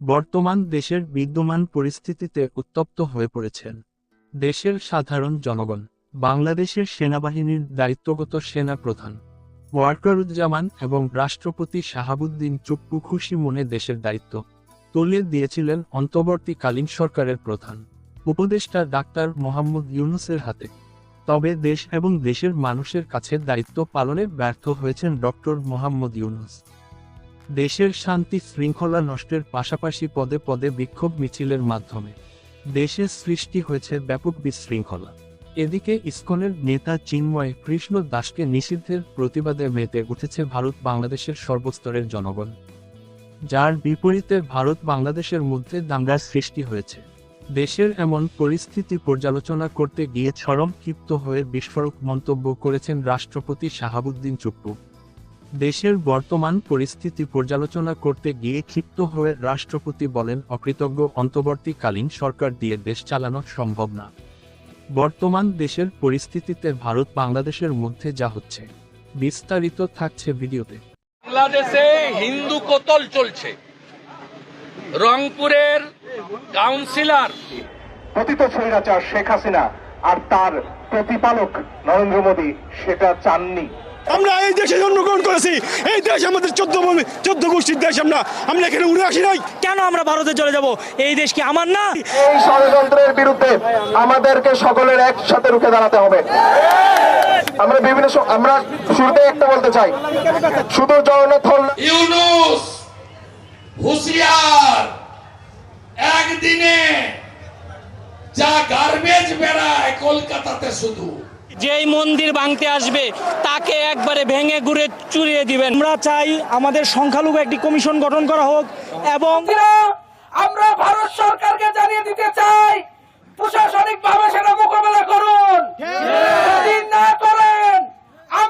বর্তমান দেশের বিদ্যমান পরিস্থিতিতে উত্তপ্ত হয়ে পড়েছেন। দেশের সাধারণ জনগণ, বাংলাদেশের সেনাবাহিনীর দায়িত্বগত সেনা প্রধান, ওয়ার্কারুজ্জামান এবং রাষ্ট্রপতি শাহাবুদ্দিন চুপ্পু খুশি মনে দেশের দায়িত্ব তুলে দিয়েছিলেন অন্তর্বর্তীকালীন সরকারের প্রধান, উপদেষ্টা ডাক্তার মোহাম্মদ ইউনুসের হাতে। তবে দেশ এবং দেশের মানুষের কাছে দায়িত্ব পালনে ব্যর্থ হয়েছেন ডক্টর মোহাম্মদ ইউনুস। দেশের শান্তি শৃঙ্খলা নষ্টের পাশাপাশি পদে পদে বিক্ষোভ মিছিলের মাধ্যমে দেশে সৃষ্টি হয়েছে ব্যাপক বিশৃঙ্খলা। এদিকে ইসকনের নেতা চিন্ময় কৃষ্ণ দাসকে নিষিদ্ধের প্রতিবাদে মেতে উঠেছে ভারত বাংলাদেশের সর্বস্তরের জনগণ। যার বিপরীতে ভারত বাংলাদেশের মধ্যে দাঙ্গার সৃষ্টি হয়েছে। দেশের এমন পরিস্থিতি পর্যালোচনা করতে গিয়ে চরম ক্ষিপ্ত হয়ে বিস্ফোরক মন্তব্য করেছেন রাষ্ট্রপতি শাহাবুদ্দিন চুপ্পু। দেশের বর্তমান পরিস্থিতি পর্যালোচনা করতে গিয়ে ক্ষিপ্ত হয়ে রাষ্ট্রপতি বলেন অকৃতজ্ঞ অন্তর্বর্তীকালীন সরকার দিয়ে দেশ চালানো সম্ভব না। বর্তমান দেশের পরিস্থিতিতে ভারত বাংলাদেশের মধ্যে যা হচ্ছে বিস্তারিত থাকছে ভিডিওতে। বাংলাদেশে হিন্দু কোতল চলছে। রংপুরের কাউন্সিলর পতিত স্বৈরাচার শেখ হাসিনা আর তার প্রতিপালক নরেন্দ্র মোদী সেটা চাননি। আমরা এই দেশে জন্মগ্রহণ করেছি। এই দেশ আমাদের চোদ্দ চোদ্দ গোষ্ঠীর দেশ আমরা। আমরা এখানে উড়ে আসি নাই। কেন আমরা ভারতে চলে যাব? এই দেশ কি আমার না? এই ষড়যন্ত্রের বিরুদ্ধে আমাদেরকে সকলের একসাথে রুখে দাঁড়াতে হবে। আমরা বিভিন্ন আমরা শুরুতে একটা বলতে চাই। শুধু জগন্নাথ ইউনুস হুশিয়ার। একদিনে যা গার্বেজ বেড়ায় কলকাতাতে শুধু। যেই মন্দির ভাঙতে আসবে তাকে একবারে ভেঙে ঘুরে চুরিয়ে দিবেন। আমরা চাই আমাদের সংখ্যালঘু একটি কমিশন গঠন করা হোক এবং আমরা